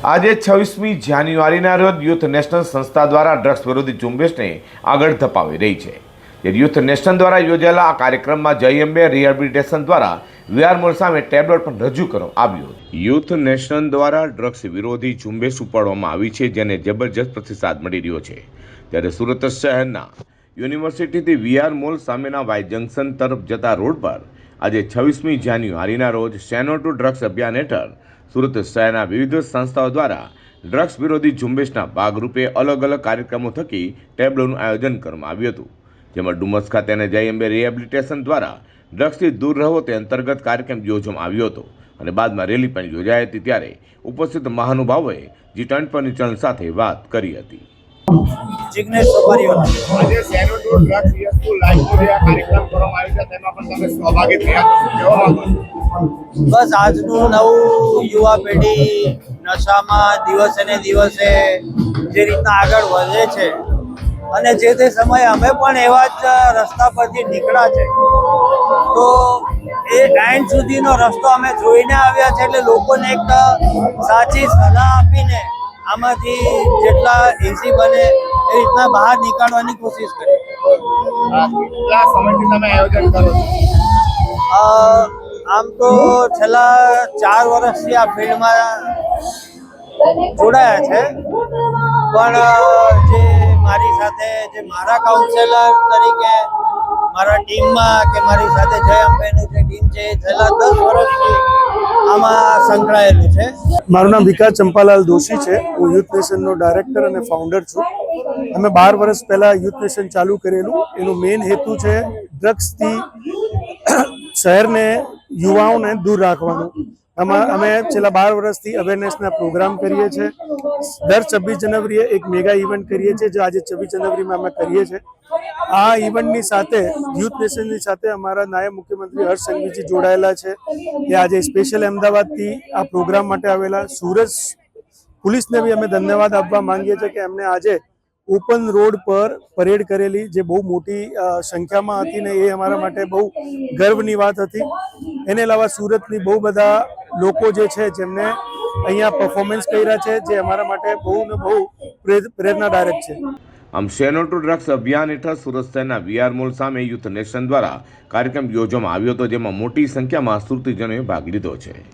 આજે છવ્વીસમી જાન્યુઆરીના રોજ યુથ નેશનલ સંસ્થા દ્વારા ડ્રગ્સ વિરોધી ઝુંબેશને આગળ ધપાવી રહી છે. યુથ નેશનલ દ્વારા યોજાયેલા આ કાર્યક્રમમાં જય અંબે રિહેબિલિટેશન દ્વારા વીઆર મોલ સામે ટેબ્લેટ પણ રજૂ કરવામાં આવ્યું યુથ નેશનલ દ્વારા ડ્રગ્સ વિરોધી ઝુંબેશ ઉપાડવામાં આવી છે જેને જબરજસ્ત પ્રતિસાદ મળી રહ્યો છે. ત્યારે સુરત શહેરના યુનિવર્સિટીથી વીઆર મોલ સામેના વાય જંકશન તરફ જતા રોડ પર આજે છવ્વીસમી જાન્યુઆરીના રોજ શેનો ટુ ડ્રગ્સ અભિયાન હેઠળ સુરત શહેરના વિવિધ સંસ્થાઓ દ્વારા ડ્રગ્સ વિરોધી ઝુંબેશના ભાગરૂપે અલગ અલગ કાર્યક્રમો થકી ટેબ્લોનું આયોજન કરવામાં આવ્યું હતું. જેમાં ડુમસ ખાતે અને જય અંબે રિહેબિલિટેશન દ્વારા ડ્રગ્સથી દૂર રહો તે અંતર્ગત કાર્યક્રમ યોજવામાં આવ્યો હતો. અને બાદમાં રેલી પણ યોજાઈ હતી ત્યારે ઉપસ્થિત મહાનુભાવોએ જી ટ્વેન્ટી પરની ચેનલ સાથે વાત કરી હતી. જિગ્નેશ આજે say no to drugs yes to life કાર્યક્રમ કરવામાં આવ્યો છે. તેમાં પણ તમે સહભાગી થયા કેવો બસ આજનું નવું યુવા પેઢી નશામાં દિવસે ને દિવસે જે રીતના આગળ વધે છે અને જે તે સમયે અમે પણ એવા જ રસ્તા પરથી નીકળ્યા છે. તો એ એન્ડ સુધીનો રસ્તો અમે જોઈને આવ્યા છે એટલે લોકોને એક સાચી સલાહ આપીને આમાંથી જેટલા ઇઝી બને એ રીતના બહાર નીકાળવાની કોશિશ કરી. કેટલા સમયથી તમે આયોજન કરો છો? આમ તો છેલ્લા ચાર વર્ષથી આ ફિલ્ડમાં જોડાયા છે. પણ જે મારી સાથે, જે મારા કાઉન્સેલર તરીકે મારા ટીમમાં કે મારી સાથે જય અંબેનું જે ટીમ છે એ છેલ્લા દસ વર્ષથી આમાં સંકળાયેલું છે. મારું નામ વિકાસ ચંપાલાલ દોશી છે. હું યુથ નેશનનો ડાયરેક્ટર અને ફાઉન્ડર છું. અમે બાર વર્ષ પહેલાં યુથ નેશન ચાલુ કરેલું. એનું મેઇન હેતુ છે ડ્રગ્સથી શહેરને યુવાઓને દૂર રાખવાનું. આમાં અમે છેલ્લા બાર વર્ષથી અવેરનેસના પ્રોગ્રામ કરીએ છીએ. દર છવ્વીસ જનવરીએ એક મેગા ઇવેન્ટ કરીએ છીએ જે આજે છવ્વીસ જનવરીમાં અમે કરીએ છીએ. આ ઇવેન્ટની સાથે યુથ નેશનની સાથે અમારા નાયબ મુખ્યમંત્રી હર્ષ સંઘવીજી જોડાયેલા છે. એ આજે સ્પેશિયલ અમદાવાદથી આ પ્રોગ્રામ માટે આવેલા. સુરત પોલીસને બી અમે ધન્યવાદ આપવા માંગીએ છીએ કે એમને આજે ઓપન રોડ પર પરેડ કરેલી જે બહુ મોટી સંખ્યામાં હતી ને એ અમારા માટે બહુ ગર્વની વાત હતી. એને અલાવા સુરતની બહુ બધા લોકો જે છે, જેમને અહીંયા પરફોર્મન્સ કર્યા છે, જે અમારા માટે બહુ ને બહુ પ્રેર- પ્રેરણાદાયક છે. આમ શેનો ટુ ડ્રગ્સ અભિયાન હેઠળ સુરત શહેરના વીઆર મોલ સામે યુથ નેશન દ્વારા કાર્યક્રમ યોજવામાં આવ્યો હતો, જેમાં મોટી સંખ્યામાં સુરતીજનોએ ભાગ લીધો છે.